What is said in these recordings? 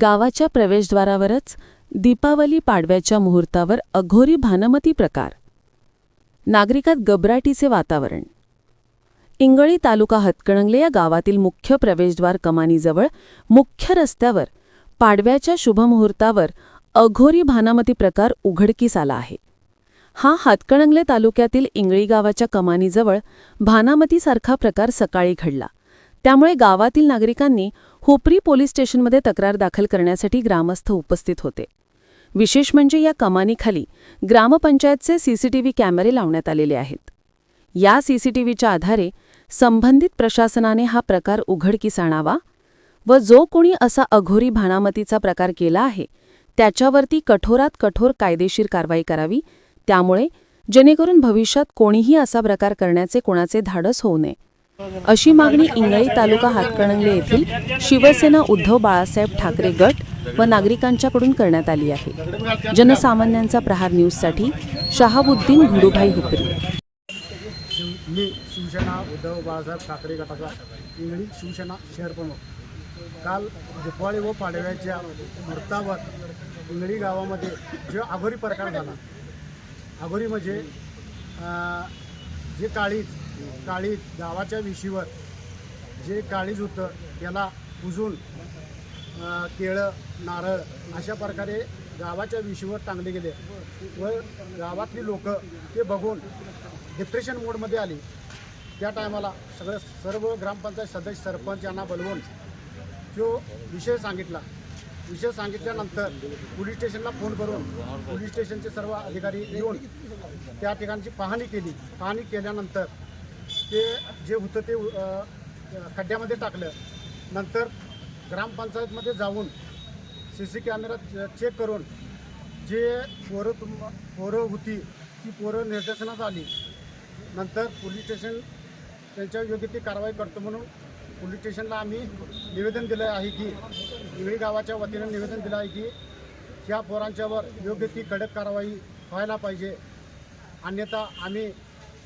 गावाच्या प्रवेशद्वारावरच दीपावली पाडव्याच्या मुहूर्तावर अघोरी भानमती प्रकार. नागरिकात गबराटीचे वातावरण. इंगळी तालुका हातकणंगले या गावातील मुख्य प्रवेशद्वार कमानीजवळ मुख्य रस्त्यावर पाडव्याच्या शुभमुहूर्तावर अघोरी भानामती प्रकार उघडकीस आला आहे. हा हातकणंगले तालुक्यातील इंगळी गावाच्या कमानीजवळ भानामतीसारखा प्रकार सकाळी घडला. त्यामुळे गावातील नागरिकांनी हुपरी पोलीस स्टेशनमध्ये तक्रार दाखल करण्यासाठी ग्रामस्थ उपस्थित होते. विशेष म्हणजे या कमानीखाली ग्रामपंचायतचे सीसीटीव्ही कॅमेरे लावण्यात आलेले आहेत. या सीसीटीव्हीच्या आधारे संबंधित प्रशासनाने हा प्रकार उघडकीस आणावा व जो कोणी असा अघोरी भानामतीचा प्रकार केला आहे त्याच्यावरती कठोरात कठोर कायदेशीर कारवाई करावी त्यामुळे जेणेकरून भविष्यात कोणीही असा प्रकार करण्याचे कोणाचे धाडस होऊ नये. अशी मागणी इंगळी तालुका हातकणंगले येथील शिवसेना उद्धव बाळासाहेब ठाकरे गट व नागरिकांच्याकडून करण्यात आली आहे. जनसामान्यांचा प्रहार न्यूजसाठी शहाबुद्दीन घुडूभाई हुपरी मी शिवसेना उद्धव बाळासाहेब ठाकरे गटाचा इंगळी शिवसेना शहर प्रमुख. काल दिपावळी व पाडव्याच्या मुहूर्तावर इंगळी गावामध्ये जो आघोरी प्रकार झाला. आघोरी म्हणजे जे काळीज काळीज गावाच्या विशीवर जे काळीज होतं त्याला उजून केळं नारळ अशा प्रकारे गावाच्या विशीवर टांगले गेले. व गावातली लोक ते बघून डिप्रेशन मोडमध्ये आली. त्या टायमाला सगळं सर्व ग्रामपंचायत सदस्य सरपंच यांना बोलवून तो विषय सांगितला. विषय सांगितल्यानंतर पोलीस स्टेशनला फोन करून पोलीस स्टेशनचे सर्व अधिकारी येऊन त्या ठिकाणची पाहणी केली. पाहणी केल्यानंतर ते जे होतं ते खड्ड्यामध्ये टाकलं. नंतर ग्रामपंचायतमध्ये जाऊन सी सी कॅमेरा चेक करून जे पोरं तुम पोरं होती ती पोरं निर्देशनात आली. नंतर पोलीस स्टेशन त्यांच्या योग्य ती कारवाई करतो म्हणून पोलीस स्टेशनला आम्ही निवेदन दिलं आहे की निवळी गावाच्या वतीनं निवेदन दिलं आहे की या पोरांच्यावर योग्य ती कडक कारवाई व्हायला पाहिजे. अन्यथा आम्ही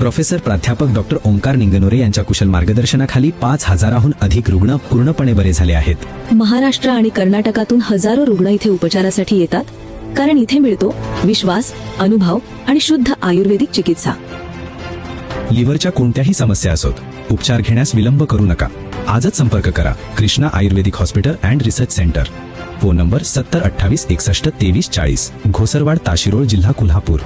Professor प्राध्यापक डॉक्टर ओंकार निंगनोरे यांच्या कुशल मार्गदर्शनाखाली पाच हजाराहून अधिक रुग्ण पूर्णपणे बरे झाले आहेत. महाराष्ट्र आणि कर्नाटकातून हजारो रुग्ण इथे उपचारासाठी येतात. कारण इथे मिळतो विश्वास अनुभव आणि शुद्ध आयुर्वेदिक चिकित्सा. लिव्हरच्या कोणत्याही समस्या असोत उपचार घेण्यास विलंब करू नका. आजच संपर्क करा. Krishna Ayurvedic hospital and research centre. Phone number सत्तर अठ्ठावीस एकसष्ट तेवीस चाळीस. घोसरवाड ताशिरोळ जिल्हा कोल्हापूर.